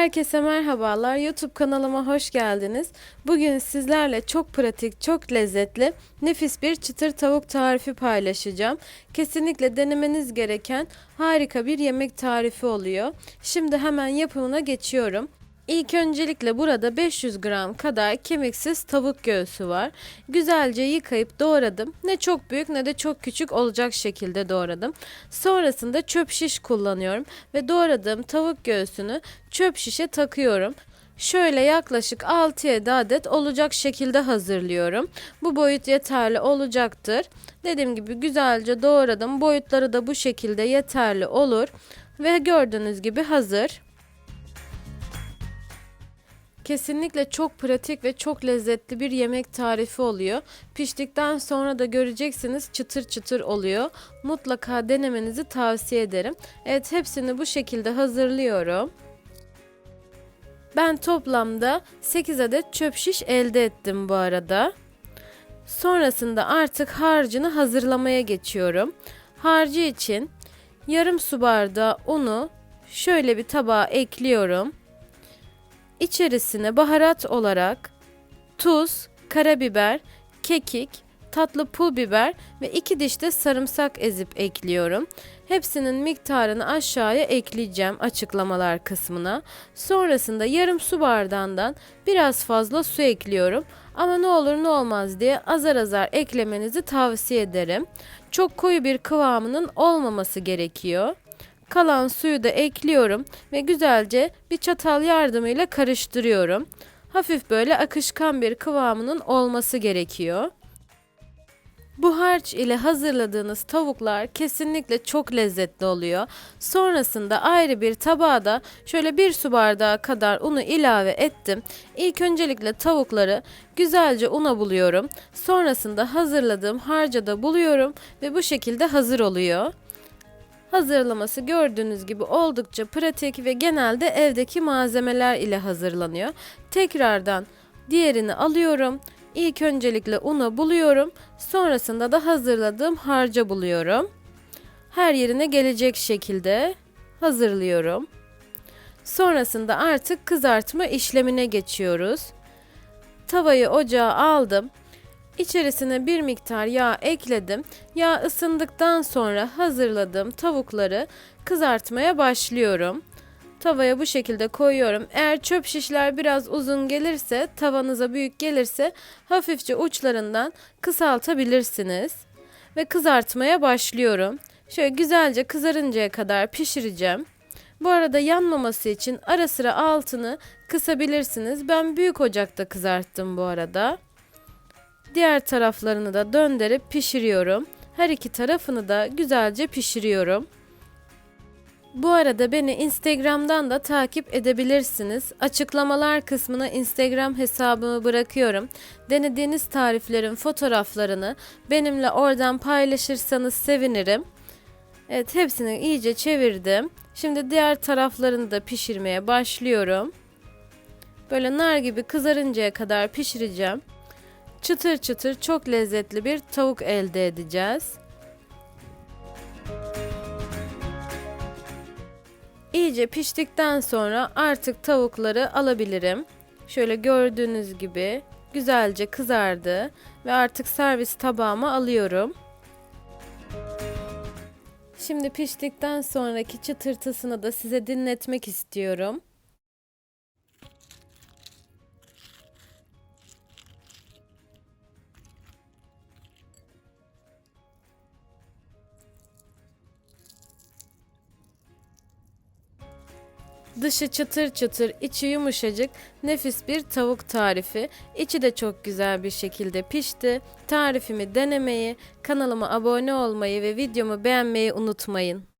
Herkese merhabalar. YouTube kanalıma hoş geldiniz. Bugün sizlerle çok pratik, çok lezzetli, nefis bir çıtır tavuk tarifi paylaşacağım. Kesinlikle denemeniz gereken harika bir yemek tarifi oluyor. Şimdi hemen yapımına geçiyorum. İlk öncelikle burada 500 gram kadar kemiksiz tavuk göğsü var. Güzelce yıkayıp doğradım. Ne çok büyük ne de çok küçük olacak şekilde doğradım. Sonrasında çöp şiş kullanıyorum ve doğradığım tavuk göğsünü çöp şişe takıyorum. Şöyle yaklaşık 6-7 adet olacak şekilde hazırlıyorum. Bu boyut yeterli olacaktır. Dediğim gibi güzelce doğradım. Boyutları da bu şekilde yeterli olur. Ve gördüğünüz gibi hazır. Kesinlikle çok pratik ve çok lezzetli bir yemek tarifi oluyor. Piştikten sonra da göreceksiniz çıtır çıtır oluyor. Mutlaka denemenizi tavsiye ederim. Evet hepsini bu şekilde hazırlıyorum. Ben toplamda 8 adet çöp şiş elde ettim bu arada. Sonrasında artık harcını hazırlamaya geçiyorum. Harcı için yarım su bardağı unu şöyle bir tabağa ekliyorum. İçerisine baharat olarak tuz, karabiber, kekik, tatlı pul biber ve iki diş de sarımsak ezip ekliyorum. Hepsinin miktarını aşağıya ekleyeceğim açıklamalar kısmına. Sonrasında yarım su bardağından biraz fazla su ekliyorum. Ama ne olur ne olmaz diye azar azar eklemenizi tavsiye ederim. Çok koyu bir kıvamının olmaması gerekiyor. Kalan suyu da ekliyorum ve güzelce bir çatal yardımıyla karıştırıyorum. Hafif böyle akışkan bir kıvamının olması gerekiyor. Bu harç ile hazırladığınız tavuklar kesinlikle çok lezzetli oluyor. Sonrasında ayrı bir tabağa da şöyle bir su bardağı kadar unu ilave ettim. İlk öncelikle tavukları güzelce una buluyorum. Sonrasında hazırladığım harca da buluyorum ve bu şekilde hazır oluyor. Hazırlaması gördüğünüz gibi oldukça pratik ve genelde evdeki malzemeler ile hazırlanıyor. Tekrardan diğerini alıyorum. İlk öncelikle una buluyorum. Sonrasında da hazırladığım harca buluyorum. Her yerine gelecek şekilde hazırlıyorum. Sonrasında artık kızartma işlemine geçiyoruz. Tavayı ocağa aldım. İçerisine bir miktar yağ ekledim. Yağ ısındıktan sonra hazırladığım tavukları kızartmaya başlıyorum. Tavaya bu şekilde koyuyorum. Eğer çöp şişler biraz uzun gelirse, tavanıza büyük gelirse hafifçe uçlarından kısaltabilirsiniz. Ve kızartmaya başlıyorum. Şöyle güzelce kızarıncaya kadar pişireceğim. Bu arada yanmaması için ara sıra altını kısabilirsiniz. Ben büyük ocakta kızarttım bu arada. Diğer taraflarını da döndürüp pişiriyorum. Her iki tarafını da güzelce pişiriyorum. Bu arada beni Instagram'dan da takip edebilirsiniz. Açıklamalar kısmına Instagram hesabımı bırakıyorum. Denediğiniz tariflerin fotoğraflarını benimle oradan paylaşırsanız sevinirim. Evet hepsini iyice çevirdim. Şimdi diğer taraflarını da pişirmeye başlıyorum. Böyle nar gibi kızarıncaya kadar pişireceğim çıtır çıtır çok lezzetli bir tavuk elde edeceğiz. İyice piştikten sonra artık tavukları alabilirim. Şöyle gördüğünüz gibi güzelce kızardı ve artık servis tabağıma alıyorum. Şimdi piştikten sonraki çıtırtısını da size dinletmek istiyorum. Dışı çıtır çıtır, içi yumuşacık, nefis bir tavuk tarifi. İçi de çok güzel bir şekilde pişti. Tarifimi denemeyi, kanalıma abone olmayı ve videomu beğenmeyi unutmayın.